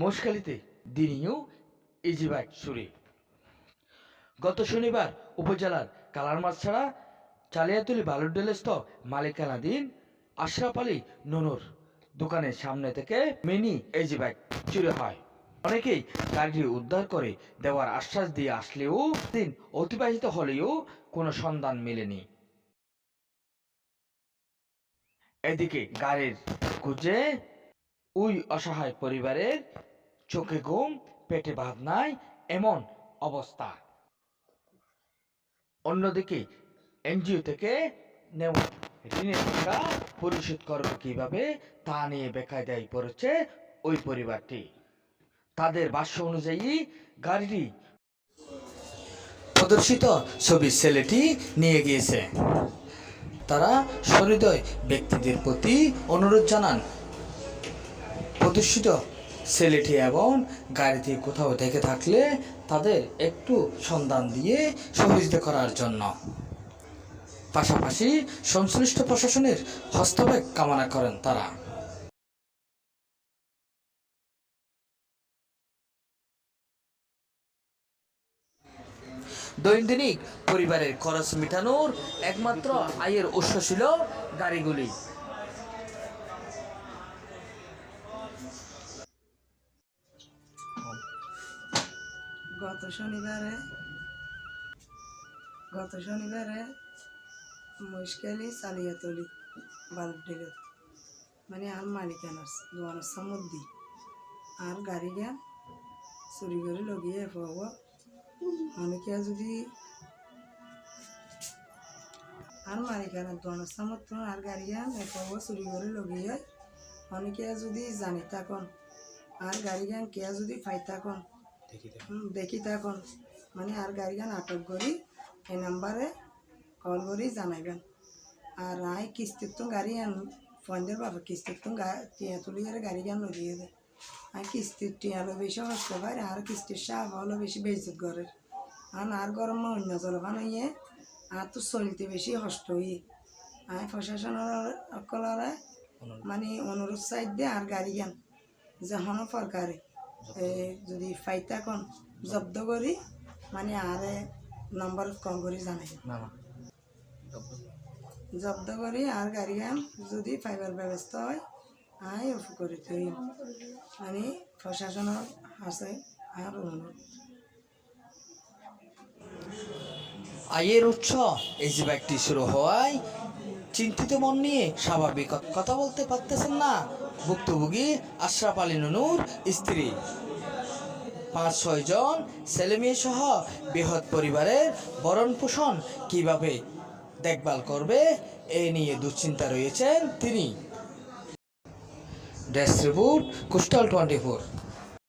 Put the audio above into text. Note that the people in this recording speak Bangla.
মোষখালীতে দিনিও ইজি বাইক চুরি। গত শনিবার উপজেলার কালারমাছ ছাড়া চালিয়াতুলি বালুরডেলস্থ মালিকানাধীন আশরাফ আলী নুনুর দোকানের সামনে থেকে মিনি এজি বাইক চুরি হয়। অনেকেই গাড়িটি উদ্ধার করে দেওয়ার আশ্বাস দিয়ে আসলেও দিন অতিবাহিত হলেও কোনো সন্ধান মেলেনি। এদিকে গাড়ির খুঁজে ওই অসহায় পরিবারের চোখে ঘুম, পেটে ভাত নাই এমন অবস্থা। অন্যদিকে, এনজিও থেকে নেওয়া ঋণের টাকা পরিশোধ করবে কীভাবে তা নিয়ে বেকায়দায় পড়েছে ওই পরিবারটি। তাদের ভাষ্য অনুযায়ী গাড়িটি প্রদর্শিত ছবির ছেলেটি নিয়ে গিয়েছে। তারা সহৃদয় ব্যক্তিদের প্রতি অনুরোধ জানান প্রদর্শিত ছেলেটি এবং গাড়িতে কোথাও দেখে থাকলে তাদের একটু সন্ধান দিয়ে সহযোগিতা করার জন্য। পাশাপাশি সংশ্লিষ্ট প্রশাসনের হস্তক্ষেপ কামনা করেন তারা। দৈনন্দিনিক পরিবারের খরচ মেটানোর একমাত্র আয়ের উৎস ছিল গাড়িগুলি। গত শনিবারে গত শনিবারে মুশকিলি চালিয়াতলি বাল্ব দিল মানে আর মালিকানার দোয়ানোর সামুদ্দি আর গাড়ি জ্ঞান চুরি করে লগিয়ে পাব অনেকে যদি আর মালিকানার দোয়ানোর সামর্থ আর গাড়ি জ্ঞান পাব চুরি করে লগিয়ে অনেকে যদি জানি থাকুন। আর গাড়ি জ্ঞান কে যদি পাই থাকুন। দেখি তখন মানে আর গাড়িগান আটক করি এই নাম্বারে কল করি জানাইবেন। আর আই কিস্তির তো গাড়ি আন ফোনদের বাবা কিস্তির তো টিয়া তুলি আর গাড়ি গান লইয়ে দেয় আর কিস্তির টিয়ালো বেশি কষ্ট পায় আর কিস্তির সাপ হলো বেশি বেজত ঘরের। আর আর গরম অন্য জলপান হইয়ে আর তো চলতে বেশি কষ্ট হইয়ে। আর প্রশাসনের অকলরে মানে অনুরোধ সাইড দিয়ে আর গাড়ি গান যখন সরকারে যদি ফাইতা কোন জব্দ করি মানে আরে নম্বর কল করি জানাই জব্দ করি আর গাড়ি গান যদি ফাইবার ব্যবস্থা হয় আই অফ করে তুই মানে প্রশাসনের আছে আর অনুরোধ আয়ের উৎস এই যে ব্যাগটি শুরু হওয়ায় চিন্তিত মন নিয়ে স্বাভাবিক কথা বলতে পারতেছেন না। ভুক্তভোগী আশরাফ আলী নুনুর স্ত্রী। পাঁচ ছয় জন ছেলেমেয়ে সহ বৃহৎ পরিবারের ভরণ পোষণ কীভাবে দেখভাল করবে এ নিয়ে দুশ্চিন্তা রয়েছেন তিনি। Desk report coastal twenty four.